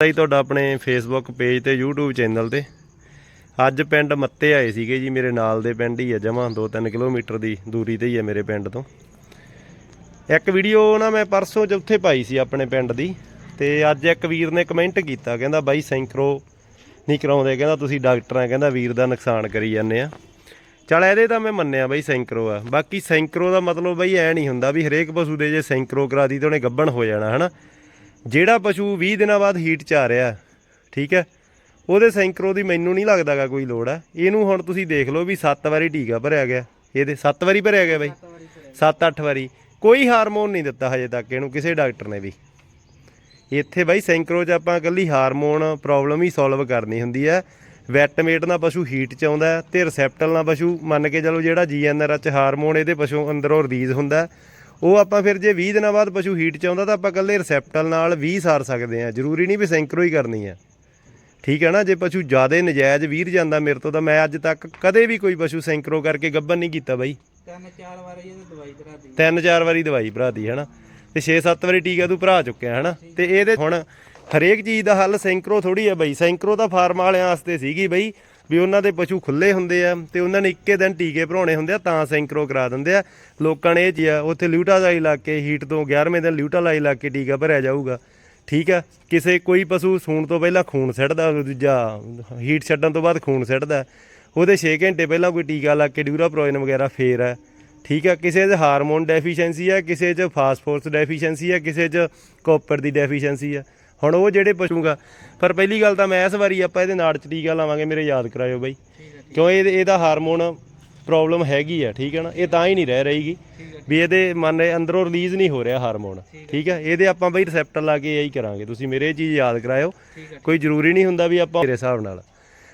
ਜੀ ਤੁਹਾਡਾ ਆਪਣੇ ਫੇਸਬੁੱਕ ਪੇਜ ਤੇ YouTube ਚੈਨਲ ਤੇ। ਅੱਜ ਪਿੰਡ ਮੱਤੇ ਆਏ ਸੀਗੇ ਜੀ, ਮੇਰੇ ਨਾਲ ਦੇ ਪਿੰਡ ਹੀ ਆ ਜਮਾਂ 2-3 ਕਿਲੋਮੀਟਰ ਦੀ ਦੂਰੀ ਤੇ ਹੀ ਆ ਮੇਰੇ ਪਿੰਡ ਤੋਂ। ਇੱਕ ਵੀਡੀਓ ਨਾ ਮੈਂ ਪਰਸੋਂ ਚੌਥੇ ਪਾਈ ਸੀ ਆਪਣੇ ਪਿੰਡ ਦੀ ਤੇ ਅੱਜ ਇੱਕ ਵੀਰ ਨੇ ਕਮੈਂਟ ਕੀਤਾ, ਕਹਿੰਦਾ ਬਾਈ ਸੈਂਕਰੋ ਨਹੀਂ ਕਰਾਉਂਦੇ, ਕਹਿੰਦਾ ਤੁਸੀਂ ਡਾਕਟਰਾਂ, ਕਹਿੰਦਾ ਵੀਰ ਦਾ ਨੁਕਸਾਨ ਕਰੀ ਜਾਂਦੇ ਆ। ਚਲ ਇਹਦੇ ਤਾਂ ਮੈਂ ਮੰਨਿਆ ਬਾਈ ਸੈਂਕਰੋ ਆ, ਬਾਕੀ ਸੈਂਕਰੋ ਦਾ ਮਤਲਬ ਬਾਈ ਐ ਨਹੀਂ ਹੁੰਦਾ ਵੀ ਹਰੇਕ ਪਸ਼ੂ ਦੇ ਜੇ ਸੈਂਕਰੋ ਕਰਾ ਦੀ ਤੇ ਉਹਨੇ ਗੱਬਣ ਹੋ ਜਾਣਾ, ਹਨਾ? ਜਿਹੜਾ ਪਸ਼ੂ 20 ਦਿਨਾਂ ਬਾਅਦ ਹੀਟ 'ਚ ਆ ਰਿਹਾ, ਠੀਕ ਹੈ, ਉਹਦੇ ਸੈਂਕਰੋ ਦੀ ਮੈਨੂੰ ਨਹੀਂ ਲੱਗਦਾਗਾ ਕੋਈ ਲੋੜ ਆ। ਇਹਨੂੰ ਹੁਣ ਤੁਸੀਂ ਦੇਖ ਲਓ ਵੀ 7 ਵਾਰੀ ਟੀਕਾ ਭਰਿਆ ਗਿਆ। ਇਹਦੇ 7 ਵਾਰੀ ਭਰਿਆ ਗਿਆ ਬਾਈ? 7-8 ਵਾਰੀ। ਕੋਈ ਹਾਰਮੋਨ ਨਹੀਂ ਦਿੱਤਾ ਹਜੇ ਤੱਕ ਇਹਨੂੰ ਕਿਸੇ ਡਾਕਟਰ ਨੇ ਵੀ। ਇੱਥੇ ਬਾਈ ਸੈਂਕਰੋ 'ਚ ਆਪਾਂ ਇਕੱਲੀ ਹਾਰਮੋਨ ਪ੍ਰੋਬਲਮ ਹੀ ਸੋਲਵ ਕਰਨੀ ਹੁੰਦੀ ਹੈ ਵੈਟਮੇਟ ਨਾਲ ਪਸ਼ੂ ਹੀਟ 'ਚ ਆਉਂਦਾ ਹੈ ਤੇ ਰਿਸੈਪਟਲ ਨਾਲ ਪਸ਼ੂ ਮੰਨ ਕੇ ਚਲੋ ਜਿਹੜਾ ਜੀਐਨਆਰ 'ਚ ਹਾਰਮੋਨ, ਇਹਦੇ ਪਸ਼ੂ ਅੰਦਰੋਂ ਰਿਲੀਜ਼ ਹੁੰਦਾ ਉਹ ਆਪਾਂ ਫਿਰ ਜੇ 20 ਦਿਨਾਂ ਬਾਅਦ ਪਸ਼ੂ ਹੀਟ 'ਚ ਆਉਂਦਾ ਤਾਂ ਆਪਾਂ ਇਕੱਲੇ ਰਿਸੈਪਟਲ ਨਾਲ 20 ਸਾਰ ਸਕਦੇ ਹਾਂ। ਜ਼ਰੂਰੀ ਨਹੀਂ ਵੀ ਸੈਂਕਰੋ ਹੀ ਕਰਨੀ ਹੈ। ਠੀਕ ਹੈ ਨਾ? ਜੇ ਪਸ਼ੂ ਜ਼ਿਆਦਾ ਨਜਾਇਜ਼ ਵੀਰ ਜਾਂਦਾ ਮੇਰੇ ਤੋਂ ਤਾਂ ਮੈਂ ਅੱਜ ਤੱਕ ਕਦੇ ਵੀ ਕੋਈ ਪਸ਼ੂ ਸੈਂਕਰੋ ਕਰਕੇ ਗੱਬਨ ਨਹੀਂ ਕੀਤਾ ਬਾਈ। ਤਿੰਨ ਚਾਰ ਵਾਰੀ ਇਹਦੀ ਦਵਾਈ ਦੀ। ਤਿੰਨ ਚਾਰ ਵਾਰੀ ਦਵਾਈ ਭਰਾਤੀ ਹਨਾ? ਤੇ 6-7 ਵਾਰੀ ਟੀਕਾ ਤੂੰ ਭਰਾ ਚੁੱਕਿਆ ਹਨਾ? ਤੇ ਇਹਦੇ ਹੁਣ ਹਰੇਕ ਚੀਜ਼ ਦਾ ਹੱਲ ਸੈਂਕਰੋ ਥੋੜੀ ਆ ਬਈ। ਸੈਂਕਰੋ ਤਾਂ ਫਾਰਮ ਵਾਲਿਆਂ ਵਾਸਤੇ ਸੀਗੀ ਬਈ। ਵੀ ਉਹਨਾਂ ਦੇ ਪਸ਼ੂ ਖੁੱਲੇ ਹੁੰਦੇ ਆ ਤੇ ਉਹਨਾਂ ਨੇ ਇੱਕੇ ਦਿਨ ਟੀਕੇ ਭਰਾਉਣੇ ਹੁੰਦੇ ਆ, ਤਾਂ ਸੈਂਕਰੋ ਕਰਾ ਦਿੰਦੇ ਆ। ਲੋਕਾਂ ਨੇ ਇਹ ਚੀਜ਼ ਆ, ਉੱਥੇ ਲਿਊਟਾ ਦਾ ਲਾ ਕੇ ਹੀਟ ਤੋਂ 11ਵੇਂ ਦਿਨ ਲਿਊਟਾ ਲਾਈ ਲਾ ਕੇ ਟੀਕਾ ਭਰਿਆ ਜਾਊਗਾ। ਠੀਕ ਆ? ਕਿਸੇ ਕੋਈ ਪਸ਼ੂ ਸੂਣ ਤੋਂ ਪਹਿਲਾਂ ਖੂਨ ਸਿੱਟਦਾ, ਦੂਜਾ ਹੀਟ ਛੱਡਣ ਤੋਂ ਬਾਅਦ ਖੂਨ ਸਿੱਟਦਾ। ਉਹਦੇ 6 ਘੰਟੇ ਪਹਿਲਾਂ ਕੋਈ ਟੀਕਾ ਲਾ ਕੇ ਡਿਊਰਾਪ੍ਰੋਇਨ ਵਗੈਰਾ ਫੇਰ ਹੈ ਠੀਕ ਆ? ਕਿਸੇ 'ਚ ਹਾਰਮੋਨ ਡੈਫੀਸ਼ੀਐਂਸੀ ਆ, ਕਿਸੇ 'ਚ ਫਾਸਫੋਰਸ ਡੈਫੀਸ਼ੀਐਂਸੀ ਹੈ ਕਿਸੇ 'ਚ ਕਾਪਰ ਦੀ ਡੈਫੀਸ਼ੀਐਂਸੀ ਆ। ਹੁਣ ਉਹ ਜਿਹੜੇ ਪੁੱਛੂਗਾ ਪਰ ਪਹਿਲੀ ਗੱਲ ਤਾਂ ਮੈਂ ਇਸ ਵਾਰੀ ਆਪਾਂ ਇਹਦੇ ਨਾੜ 'ਚ ਟੀਕਾ ਲਾਵਾਂਗੇ, ਮੇਰੇ ਯਾਦ ਕਰਾਇਓ ਬਾਈ। ਕਿਉਂ ਇਹ ਇਹਦਾ ਹਾਰਮੋਨ ਪ੍ਰੋਬਲਮ ਹੈਗੀ ਆ, ਠੀਕ ਹੈ ਨਾ? ਇਹ ਤਾਂ ਹੀ ਨਹੀਂ ਰਹਿ ਰਹੀਗੀ ਵੀ ਇਹਦੇ ਮਨ ਅੰਦਰੋਂ ਰਿਲੀਜ਼ ਨਹੀਂ ਹੋ ਰਿਹਾ ਹਾਰਮੋਨ, ਠੀਕ ਹੈ ਇਹਦੇ ਆਪਾਂ ਬਈ ਰਿਸੈਪਟਰ ਲਾ ਕੇ ਇਹੀ ਕਰਾਂਗੇ। ਤੁਸੀਂ ਮੇਰੇ ਚੀਜ਼ ਯਾਦ ਕਰਾਇਓ। ਕੋਈ ਜ਼ਰੂਰੀ ਨਹੀਂ ਹੁੰਦਾ ਵੀ ਆਪਾਂ ਮੇਰੇ ਹਿਸਾਬ ਨਾਲ।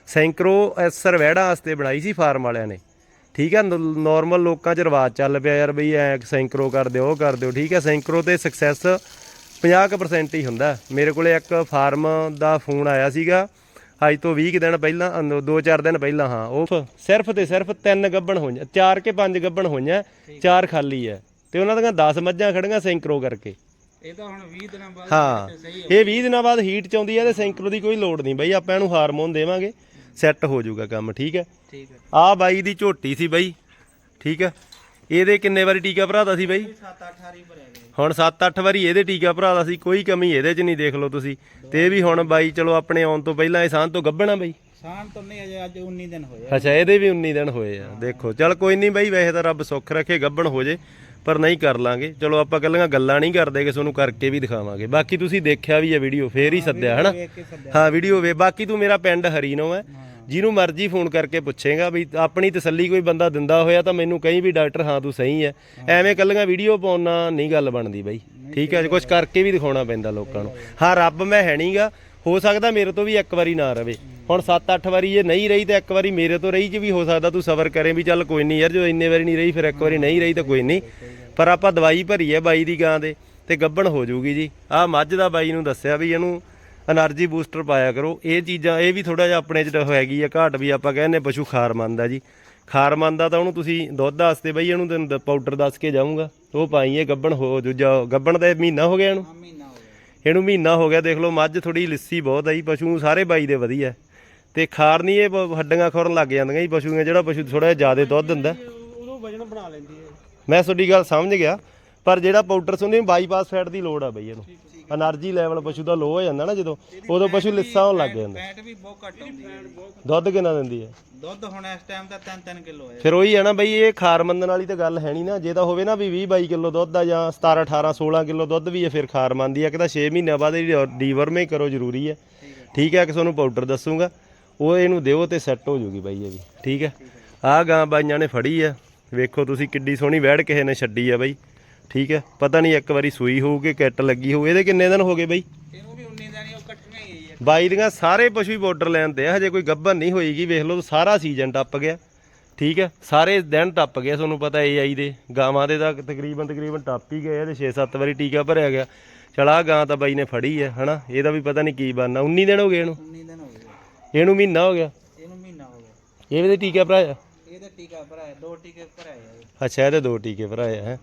ਸੈਂਕਰੋ ਐਸਰ ਵਹਿੜਾ ਵਾਸਤੇ ਬਣਾਈ ਸੀ ਫਾਰਮ ਵਾਲਿਆਂ ਨੇ। ਠੀਕ ਹੈ ਨਾਰਮਲ ਲੋਕਾਂ 'ਚ ਰਿਵਾਜ ਚੱਲ ਪਿਆ ਯਾਰ ਬਈ ਐ ਸੈਂਕਰੋ ਕਰ ਦਿਓ ਉਹ ਕਰ ਦਿਓ ਠੀਕ ਹੈ ਸੈਂਕਰੋ ਤੇ ਸਕਸੈਸ 50% ਹੀ ਹੁੰਦਾ। ਮੇਰੇ ਕੋਲੇ ਇੱਕ ਫਾਰਮ ਦਾ ਫੋਨ ਆਇਆ ਸੀਗਾ। ਅੱਜ ਤੋਂ 20 ਕੁ ਦਿਨ ਪਹਿਲਾਂ 2-4 ਦਿਨ ਪਹਿਲਾਂ ਹਾਂ ਉਹ ਸਿਰਫ ਤੇ ਸਿਰਫ ਤਿੰਨ ਗੱਬਣ ਹੋਈਆਂ ਚਾਰ ਕੇ ਪੰਜ ਗੱਬਣ ਹੋਈਆਂ ਚਾਰ ਖਾਲੀ ਹੈ ਤੇ ਉਹਨਾਂ ਦੀਆਂ 10 ਮੱਝਾਂ ਖੜੀਆਂ ਸੈਂਕਰੋ ਕਰਕੇ। ਇਹ ਤਾਂ ਹੁਣ 20 ਦਿਨਾਂ ਬਾਅਦ ਹਾਂ। ਤੇ ਸਹੀ ਇਹ 20 ਦਿਨਾਂ ਬਾਅਦ ਹੀਟ ਚ ਆਉਂਦੀ ਹੈ ਤੇ ਸੈਂਕਰੋ ਦੀ ਕੋਈ ਲੋੜ ਨਹੀਂ ਬਈ ਆਪਾਂ ਇਹਨੂੰ ਹਾਰਮੋਨ ਦੇਵਾਂਗੇ। ਸੈੱਟ ਹੋ ਜਾਊਗਾ ਕੰਮ ਠੀਕ ਹੈ ਠੀਕ ਹੈ ਆ ਬਾਈ ਦੀ ਝੋਟੀ ਸੀ ਬਾਈ ਠੀਕ ਹੈ ਇਹਦੇ ਕਿੰਨੇ ਵਾਰੀ ਟੀਕਾ ਭਰਾਤਾ ਸੀ ਬਾਈ? 7-8 ਹਾਰੀ ਭਰਿਆ ਗਿਆ ਹੁਣ 7-8 ਵਾਰੀ ਇਹਦੇ ਟੀਕਾ ਭਰਾਤਾ ਸੀ ਕੋਈ ਕਮੀ ਇਹਦੇ 'ਚ ਨਹੀਂ ਦੇਖ ਲਓ ਤੁਸੀਂ। ਤੇ ਇਹ ਵੀ ਹੁਣ ਬਾਈ ਚਲੋ ਆਪਣੇ ਆਉਣ ਤੋਂ ਪਹਿਲਾਂ ਇਹ ਸਾਂਝ ਤੋਂ ਗੱਭਣਾ ਬਾਈ? ਸਾਨ ਤੋਂ ਨਹੀਂ ਅਜੇ ਅੱਜ 19 ਦਿਨ ਹੋਏ ਆ। ਅੱਛਾ ਇਹਦੇ ਵੀ 19 ਦਿਨ ਹੋਏ ਆ। ਦੇਖੋ ਚਲ ਕੋਈ ਨਹੀਂ ਬਾਈ ਵੈਸੇ ਤਾਂ ਰੱਬ ਸੁੱਖ ਰੱਖੇ ਗੱਭਣ ਹੋ ਜੇ ਪਰ ਨਹੀਂ ਕਰ ਲਾਂਗੇ। ਚਲੋ ਆਪਾਂ ਕੱਲੀਆਂ ਗੱਲਾਂ ਨਹੀਂ ਕਰਦੇ ਕਿਸੇ ਨੂੰ ਕਰਕੇ ਵੀ ਦਿਖਾਵਾਂਗੇ। ਬਾਕੀ ਤੁਸੀਂ ਦੇਖਿਆ ਵੀ ਹੈ ਵੀਡੀਓ ਫੇਰ ਹੀ ਸੱਦਿਆ ਹਨਾ? ਕੇ ਹਾਂ ਵੀਡੀਓ ਵੇ ਬਾਕੀ ਤੂੰ ਮੇਰਾ ਪਿੰਡ ਹਰੀਨੋ ਹੈ। ਜਿਹਨੂੰ ਮਰਜ਼ੀ ਫੋਨ ਕਰਕੇ ਪੁੱਛੇਗਾ ਵੀ ਆਪਣੀ ਤਸੱਲੀ ਕੋਈ ਬੰਦਾ ਦਿੰਦਾ ਹੋਇਆ ਤਾਂ ਮੈਨੂੰ ਕਹੀਂ ਵੀ ਡਾਕਟਰ ਹਾਂ ਤੂੰ ਸਹੀ ਹੈ ਐਵੇਂ ਕੱਲੀਆਂ ਵੀਡੀਓ ਪਾਉਣਾ ਨਹੀਂ ਗੱਲ ਬਣਦੀ ਬਾਈ। ਠੀਕ ਹੈ ਕੁਝ ਕਰਕੇ ਵੀ ਦਿਖਾਉਣਾ ਪੈਂਦਾ ਲੋਕਾਂ ਨੂੰ। ਹਾਂ, ਰੱਬ ਮੈਂ ਹੈ ਨਹੀਂਗਾ ਹੋ ਸਕਦਾ ਮੇਰੇ ਤੋਂ ਵੀ ਇੱਕ ਵਾਰੀ ਨਾ ਰਵੇ। ਹੁਣ 7-8 ਵਾਰੀ ਇਹ ਨਹੀਂ ਰਹੀ ਤੇ ਇੱਕ ਵਾਰੀ ਮੇਰੇ ਤੋਂ ਰਹੀ ਚ ਵੀ ਹੋ ਸਕਦਾ ਤੂੰ ਸਬਰ ਕਰੇ ਵੀ ਚੱਲ ਕੋਈ ਨਹੀਂ ਯਾਰ ਜੋ ਇੰਨੇ ਵਾਰੀ ਨਹੀਂ ਰਹੀ ਫਿਰ ਇੱਕ ਵਾਰੀ ਨਹੀਂ ਰਹੀ ਤਾਂ ਕੋਈ ਨਹੀਂ ਪਰ ਆਪਾਂ ਦਵਾਈ ਭਰੀ ਹੈ ਬਾਈ ਦੀ ਗਾਂ ਦੇ ਤੇ ਗੱਬਣ ਹੋ ਜਾਊਗੀ ਜੀ। ਆਹ ਮੱਝ ਦਾ ਬਾਈ ਨੂੰ ਦੱਸਿਆ ਵੀ ਇਹਨੂੰ એનર્ਜੀ ਬੂਸਟਰ ਪਾਇਆ ਕਰੋ ਇਹ ਚੀਜ਼ਾਂ ਇਹ ਵੀ ਥੋੜਾ ਜਿਹਾ ਆਪਣੇ ਚ ਹੈਗੀ ਆ ਘਾਟ ਵੀ ਆਪਾਂ ਕਹਿੰਦੇ ਪਸ਼ੂ ਖਾਰ ਮੰਦਾ ਜੀ ਖਾਰ ਮੰਦਾ ਤਾਂ ਉਹਨੂੰ ਤੁਸੀਂ ਦੁੱਧ ਵਾਸਤੇ ਬਈ ਇਹਨੂੰ ਤੈਨੂੰ ਪਾਊਡਰ ਦੱਸ ਕੇ ਜਾਊਂਗਾ ਉਹ ਪਾਈਏ ਗੱਬਣ ਹੋ ਦੂਜਾ ਗੱਬਣ ਦਾ ਮਹੀਨਾ ਹੋ ਗਿਆ ਇਹਨੂੰ ਇਹਨੂੰ ਮਹੀਨਾ ਹੋ ਗਿਆ ਦੇਖ ਲਓ ਮੱਝ ਥੋੜੀ ਲਿੱਸੀ ਬਹੁਤ ਆਈ ਪਸ਼ੂ ਸਾਰੇ ਬਾਈ ਦੇ ਵਧੀਆ ਤੇ ਖਾਰ ਨਹੀਂ ਇਹ ਹੱਡੀਆਂ ਖੋਰਨ ਲੱਗ ਜਾਂਦੀਆਂ ਜੀ ਪਸ਼ੂਆਂ ਜਿਹੜਾ ਪਸ਼ੂ ਥੋੜਾ ਜ਼ਿਆਦਾ ਦੁੱਧ ਦਿੰਦਾ ਉਹਨੂੰ ਵਜਨ ਬਣਾ ਲੈਂਦੀ ਹੈ ਮੈਂ ਤੁਹਾਡੀ ਗੱਲ ਸਮਝ ਗਿਆ ਪਰ ਜਿਹੜਾ ਪਾਊਡਰ ਸੁਣੀ ਬਾਈਪਾਸ ਫੈਟ ਦੀ ਲੋੜ ਆ ਬਈ ਇਹਨੂੰ। ਐਨਰਜੀ ਲੈਵਲ ਪਸ਼ੂ ਦਾ ਲੋ ਹੋ ਜਾਂਦਾ ਨਾ ਜਦੋਂ ਉਦੋਂ ਪਸ਼ੂ ਲਿੱਸਾ ਹੋਣ ਲੱਗ ਜਾਂਦਾ। ਫੈਟ ਵੀ ਬਹੁਤ ਘੱਟ ਹੁੰਦੀ ਹੈ। ਦੁੱਧ ਕਿੰਨਾ ਦਿੰਦੀ ਹੈ? ਦੁੱਧ ਹੁਣ ਇਸ ਟਾਈਮ ਤਾਂ 3-3 ਕਿਲੋ ਹੈ। ਫਿਰ ਉਹੀ ਹੈ ਨਾ ਬਈ ਇਹ ਖਾਰ ਮੰਨਣ ਵਾਲੀ ਤਾਂ ਗੱਲ ਹੈ ਨਹੀਂ ਨਾ। ਜੇ ਤਾਂ ਹੋਵੇ ਨਾ ਵੀ 20 22 ਕਿਲੋ ਦੁੱਧ ਆ ਜਾਂ 17 18 16 ਕਿਲੋ ਦੁੱਧ ਵੀ ਹੈ ਫਿਰ ਖਾਰ ਮੰਨਦੀ ਹੈ ਕਿ ਤਾਂ 6 ਮਹੀਨਿਆਂ ਬਾਅਦ ਇਹ ਡੀਵਰਮ ਹੀ ਕਰੋ ਜ਼ਰੂਰੀ ਹੈ। ਠੀਕ ਹੈ। ਕਿ ਤੁਹਾਨੂੰ ਪਾਊਡਰ ਦੱਸੂਗਾ। ਉਹ ਇਹਨੂੰ ਦਿਓ ਤੇ ਸੈੱਟ ਹੋ ਜੂਗੀ ਬਾਈ ਇਹ ਵੀ। ਠੀਕ ਹੈ। ਆਹ ਗਾਂ ਬਾਈਆਂ ਨੇ ਫੜੀ ਆ। ਵੇਖੋ ਤੁਸੀਂ ਕਿੱਡੀ ਸੋਹਣੀ ਵੈੜ ਕਿਸੇ ਨੇ ਛੱਡੀ ਆ ਬਾਈ। ਠੀਕ ਹੈ ਪਤਾ ਨਹੀਂ ਇੱਕ ਵਾਰੀ ਸੂਈ ਹੋਊਗੀ ਕਿੱਟ ਲੱਗੀ ਹੋਊ ਇਹਦੇ ਕਿੰਨੇ ਦਿਨ ਹੋ ਗਏ ਬਾਈ? ਇਹਨੂੰ ਵੀ 19 ਦਿਨ ਹੀ ਉਹ ਕੱਟਣਾ ਹੀ ਹੈ ਬਾਈ ਦੀਆਂ ਸਾਰੇ ਪਸ਼ੂ ਹੀ ਬਾਰਡਰ ਲਾਈਨ ਤੇ ਆ ਹਜੇ ਕੋਈ ਗੱਭਣ ਨਹੀਂ ਹੋਈਗੀ ਵੇਖ ਲਓ ਸਾਰਾ ਸੀਜ਼ਨ ਟੱਪ ਗਿਆ ਠੀਕ ਹੈ ਸਾਰੇ ਦਿਨ ਟੱਪ ਗਏ ਤੁਹਾਨੂੰ ਪਤਾ ਏਆਈ ਦੇ ਗਾਵਾਂ ਦੇ ਤਾਂ ਤਕਰੀਬਨ ਤਕਰੀਬਨ ਟੱਪ ਹੀ ਗਏ ਤੇ 6-7 ਵਾਰੀ ਟੀਕਾ ਭਰਿਆ ਗਿਆ। ਚਲ ਗਾਂ ਤਾਂ ਬਾਈ ਨੇ ਫੜੀ ਹੈ ਹਨਾ ਇਹਦਾ ਵੀ ਪਤਾ ਨਹੀਂ ਕੀ ਬਣਨਾ 19 ਦਿਨ ਹੋ ਗਏ ਇਹਨੂੰ? 19 ਦਿਨ ਹੋ ਗਏ। ਇਹਨੂੰ ਮਹੀਨਾ ਹੋ ਗਿਆ? ਇਹਨੂੰ ਮਹੀਨਾ ਹੋ ਗਿਆ। ਇਹਦੇ ਟੀਕਾ ਭਰਾਇਆ? ਇਹਦਾ ਟੀਕਾ ਭਰਾਇਆ ਦੋ ਟੀਕੇ ਭਰਾਏ ਆ ਅੱਛਾ ਇਹਦੇ ਦੋ ਟੀਕੇ ਭਰਾਏ ਹੈ।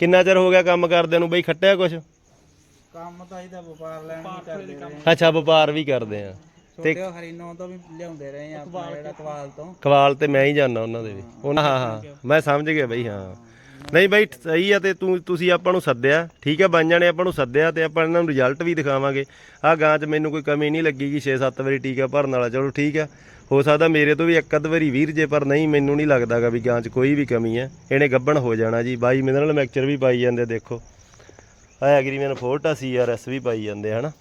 ਕਿੰਨਾ ਚਿਰ ਹੋ ਗਿਆ ਕੰਮ ਕਰਦੇ ਨੂੰ ਬਈ ਖੱਟਿਆ ਕੁਛ? ਕੰਮ ਤਾਂ ਇਹਦਾ ਵਪਾਰ ਲੈਣ ਵੀ ਕਰਦੇ ਰਹੇ ਅੱਛਾ ਵਪਾਰ ਵੀ ਕਰਦੇ ਆ ਛੋਟੇ ਹਰੀਨੋਂ ਤੋਂ ਵੀ ਲਿਆਉਂਦੇ ਰਹੇ ਆ ਆਪਣਾ ਜਿਹੜਾ ਕਵਾਲ ਤੋਂ। ਕਵਾਲ ਤੇ ਮੈਂ ਹੀ ਜਾਣਾ ਉਹਨਾਂ ਦੇ ਵੀ। ਉਹਨਾਂ ਹਾਂ ਹਾਂ ਮੈਂ ਸਮਝ ਗਿਆ ਬਈ ਹਾਂ। ਨਹੀਂ ਬਈ ਸਹੀ ਆ ਤੇ ਤੂੰ ਤੁਸੀਂ ਆਪਾਂ ਨੂੰ ਸੱਦਿਆ। ਠੀਕ ਆ ਬਾਈਆਂ ਨੇ ਆਪਾਂ ਨੂੰ ਸੱਦਿਆ ਤੇ ਆਪਾਂ ਇਹਨਾਂ ਨੂੰ ਰਿਜ਼ਲਟ ਵੀ ਦਿਖਾਵਾਂਗੇ। ਆ ਗਾਂ 'ਚ ਮੈਨੂੰ ਕੋਈ ਕਮੀ ਨਹੀਂ ਲੱਗੀਗੀ 6-7 ਵਾਰੀ ਟੀਕਾ ਭਰਨ ਵਾਲਾ। ਚਲੋ ਠੀਕ ਆ। ਹੋ ਸਕਦਾ ਮੇਰੇ ਤੋਂ ਵੀ ਇੱਕ ਅੱਧ ਵਾਰੀ ਵੀਰ ਜੇ, ਪਰ ਨਹੀਂ, ਮੈਨੂੰ ਨਹੀਂ ਲੱਗਦਾਗਾ ਵੀ ਗਾਂ 'ਚ ਕੋਈ ਵੀ ਕਮੀ ਹੈ। ਇਹਨੇ ਗੱਬਣ ਹੋ ਜਾਣਾ ਜੀ। ਬਾਈ ਮਿਨਰਲ ਮੈਕਚਰ ਵੀ ਪਾਈ ਜਾਂਦੇ, ਦੇਖੋ। ਆ ਐਗਰੀਮੈਨ ਫੋਰਟਾ ਸੀਆਰਐਸ ਵੀ ਪਾਈ ਜਾਂਦੇ, ਹਨਾ।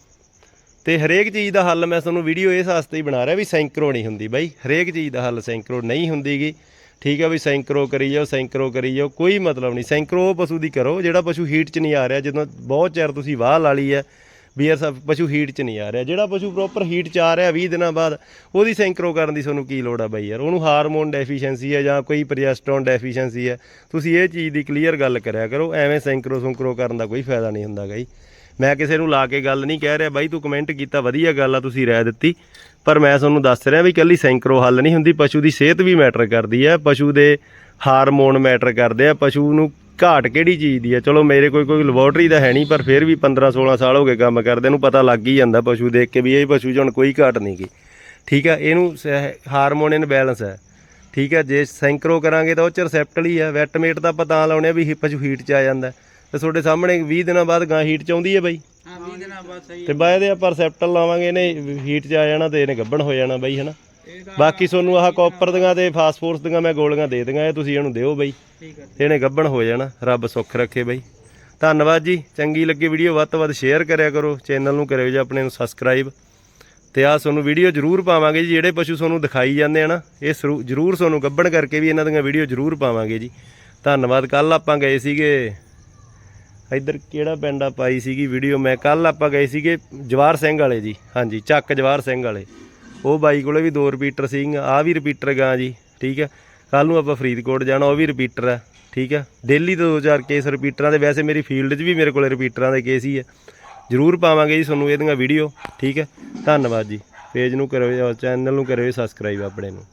ਤੇ ਹਰੇਕ ਚੀਜ਼ ਦਾ ਹੱਲ ਮੈਂ ਤੁਹਾਨੂੰ ਵੀਡੀਓ ਇਸ ਵਾਸਤੇ ਹੀ ਬਣਾ ਰਿਹਾ ਵੀ ਸੈਂਕਰੋ ਨਹੀਂ ਹੁੰਦੀ ਬਾਈ। ਹਰੇਕ ਚੀਜ਼ ਦਾ ਹੱਲ ਸੈਂਕਰੋ ਨਹੀਂ ਹੁੰਦੀਗੀ। ਠੀਕ ਆ ਵੀ ਸੈਂਕਰੋ ਕਰੀ ਜਾਓ, ਸੈਂਕਰੋ ਕਰੀ ਜਾਓ, ਕੋਈ ਮਤਲਬ ਨਹੀਂ। ਸੈਂਕਰੋ ਉਹ ਪਸ਼ੂ ਦੀ ਕਰੋ, ਜਿਹੜਾ ਪਸ਼ੂ ਹੀਟ 'ਚ ਨਹੀਂ ਆ ਰਿਹਾ, ਜਦੋਂ ਬਹੁਤ ਚਿਰ ਤੁਸੀਂ ਵਾਹ ਲਾ ਲਈ ਹੈ ਵੀ ਯਾਰ ਸਭ ਪਸ਼ੂ ਹੀਟ 'ਚ ਨਹੀਂ ਆ ਰਿਹਾ। ਜਿਹੜਾ ਪਸ਼ੂ ਪ੍ਰੋਪਰ ਹੀਟ 'ਚ ਆ ਰਿਹਾ 20 ਦਿਨਾਂ ਬਾਅਦ, ਉਹਦੀ ਸੈਂਕਰੋ ਕਰਨ ਦੀ ਤੁਹਾਨੂੰ ਕੀ ਲੋੜ ਆ ਬਾਈ ਯਾਰ? ਉਹਨੂੰ ਹਾਰਮੋਨ ਡੈਫੀਸ਼ੀਐਂਸੀ ਹੈ ਜਾਂ ਕੋਈ ਪ੍ਰੋਜੈਸਟਰੋਨ ਡੈਫੀਸ਼ੀਐਂਸੀ ਹੈ ਤੁਸੀਂ ਇਹ ਚੀਜ਼ ਦੀ ਕਲੀਅਰ ਗੱਲ ਕਰਿਆ ਕਰੋ, ਐਵੇਂ ਸੈਂਕਰੋ ਸੁੰਕਰੋ ਕਰਨ ਦਾ ਕੋਈ ਫਾਇਦਾ ਨਹੀਂ ਹੁੰਦਾ ਗਈ ਮੈਂ ਕਿਸੇ ਨੂੰ ਲਾ ਕੇ ਗੱਲ ਨਹੀਂ ਕਹਿ ਰਿਹਾ ਬਾਈ, ਤੂੰ ਕਮੈਂਟ ਕੀਤਾ, ਵਧੀਆ ਗੱਲ ਆ, ਤੁਸੀਂ ਰਾਏ ਦਿੱਤੀ। ਪਰ ਮੈਂ ਤੁਹਾਨੂੰ ਦੱਸ ਰਿਹਾ ਵੀ ਇਕੱਲੀ ਸੈਂਕਰੋ ਹੱਲ ਨਹੀਂ ਹੁੰਦੀ, ਪਸ਼ੂ ਦੀ ਸਿਹਤ ਵੀ ਮੈਟਰ ਕਰਦੀ ਹੈ ਪਸ਼ੂ ਦੇ ਹਾਰਮੋਨ ਮੈਟਰ ਕਰਦੇ ਆ, ਪਸ਼ੂ ਨੂੰ ਘਾਟ ਕਿਹੜੀ ਚੀਜ਼ ਦੀ ਹੈ ਚਲੋ ਮੇਰੇ ਕੋਈ ਕੋਈ ਲੈਬੋਰਟਰੀ ਦਾ ਹੈ ਨਹੀਂ ਪਰ ਫਿਰ ਵੀ 15 16 ਸਾਲ ਹੋ ਗਏ ਕੰਮ ਕਰਦੇ ਨੂੰ ਪਤਾ ਲੱਗ ਹੀ ਜਾਂਦਾ ਪਸ਼ੂ ਦੇਖ ਕੇ ਵੀ ਇਹ ਪਸ਼ੂ 'ਚ ਹੁਣ ਕੋਈ ਘਾਟ ਨਹੀਂ ਗੀ। ਠੀਕ ਹੈ ਇਹਨੂੰ ਹਾਰਮੋਨ ਇਨ ਬੈਲੈਂਸ ਹੈ ਠੀਕ ਹੈ ਜੇ ਸੈਂਕਰੋ ਕਰਾਂਗੇ ਤਾਂ ਉਹ ਚ ਰਿਸੈਪਟਲ ਹੀ ਹੈ ਵੈਟਮੇਟ ਤਾਂ ਆਪਾਂ ਤਾਂ ਲਾਉਣੇ ਆ ਵੀ ਪਸ਼ੂ ਹੀਟ 'ਚ ਆ ਜਾਂਦਾ। ਤੇ ਤੁਹਾਡੇ ਸਾਹਮਣੇ 20 ਦਿਨਾਂ ਬਾਅਦ ਗਾਂ ਹੀਟ 'ਚ ਆਉਂਦੀ ਹੈ ਬਾਈ? ਹਾਂ 20 ਦਿਨਾਂ ਬਾਅਦ ਸਹੀ ਤੇ ਬਾਅਦ ਦੇ ਆਪਾਂ ਰਿਸੈਪਟਲ ਲਾਵਾਂਗੇ ਇਹਨੇ ਹੀਟ 'ਚ ਆ ਜਾਣਾ ਤੇ ਇਹਨੇ ਗੱਭਣ ਹੋ ਜਾਣਾ ਬਾਈ ਹਨਾ? ਬਾਕੀ ਤੁਹਾਨੂੰ ਆਹ ਕਾਪਰ ਦੀਆਂ ਤੇ ਫਾਸਫੋਰਸ ਦੀਆਂ ਮੈਂ ਗੋਲੀਆਂ ਦੇ ਦਿੰਗਾ ਇਹ ਤੁਸੀਂ ਇਹਨੂੰ ਦਿਓ ਬਾਈ। ਹੈ ਇਹਨੇ ਗੱਭਣ ਹੋ ਜਾਣਾ ਰੱਬ ਸੁੱਖ ਰੱਖੇ ਬਾਈ। ਧੰਨਵਾਦ ਜੀ ਚੰਗੀ ਲੱਗੀ ਵੀਡੀਓ ਵੱਧ ਤੋਂ ਵੱਧ ਸ਼ੇਅਰ ਕਰਿਆ ਕਰੋ ਚੈਨਲ ਨੂੰ ਕਰਿਓ ਜੀ ਆਪਣੇ ਨੂੰ ਸਬਸਕ੍ਰਾਈਬ ਤੇ ਆ ਤੁਹਾਨੂੰ ਵੀਡੀਓ ਜ਼ਰੂਰ ਪਾਵਾਂਗੇ ਜੀ ਜਿਹੜੇ ਪਸ਼ੂ ਤੁਹਾਨੂੰ ਦਿਖਾਈ ਜਾਂਦੇ ਆ ਨਾ ਇਹ ਜ਼ਰੂਰ ਤੁਹਾਨੂੰ ਗੱਭਣ ਕਰਕੇ ਵੀ ਇਹਨਾਂ ਦੀਆਂ ਵੀਡੀਓ ਜ਼ਰੂਰ ਪਾਵਾਂਗੇ ਜੀ। ਧੰਨਵਾਦ ਕੱਲ ਆਪਾਂ ਗਏ ਸੀਗੇ ਇੱਧਰ ਕਿਹੜਾ ਪਿੰਡ ਆ ਪਾਈ ਸੀਗੀ ਵੀਡੀਓ ਮੈਂ ਕੱਲ ਆਪਾਂ ਗਏ ਸੀਗੇ ਜਵਾਰ ਸਿੰਘ ਵਾਲੇ ਜੀ ਹਾਂਜੀ ਚੱਕ ਜਵਾਰ ਸਿੰਘ ਵਾਲੇ। ਉਹ ਬਾਈ ਕੋਲੇ ਵੀ ਦੋ ਰਿਪੀਟਰ ਸੀਗੀਆਂ ਆ ਵੀ ਰਿਪੀਟਰ ਗਾ ਜੀ, ਠੀਕ ਹੈ। ਕੱਲ ਨੂੰ ਆਪਾਂ ਫਰੀਦਕੋਟ ਜਾਣਾ, ਉਹ ਵੀ ਰਿਪੀਟਰ ਹੈ, ਠੀਕ ਹੈ। ਡੇਲੀ ਤੋਂ ਦੋ ਚਾਰ ਕੇਸ ਰਿਪੀਟਰਾਂ ਦੇ, ਵੈਸੇ ਮੇਰੀ ਫੀਲਡ 'ਚ ਵੀ ਮੇਰੇ ਕੋਲੇ ਰਿਪੀਟਰਾਂ ਦੇ ਕੇਸ ਹੀ ਹੈ। ਜ਼ਰੂਰ ਪਾਵਾਂਗੇ ਜੀ ਤੁਹਾਨੂੰ ਇਹਦੀਆਂ ਵੀਡੀਓ ਠੀਕ ਹੈ। ਧੰਨਵਾਦ ਜੀ। ਪੇਜ ਨੂੰ ਕਰੋ ਚੈਨਲ ਨੂੰ ਕਰੋ ਸਬਸਕ੍ਰਾਈਬ ਆਪਣੇ ਨੂੰ।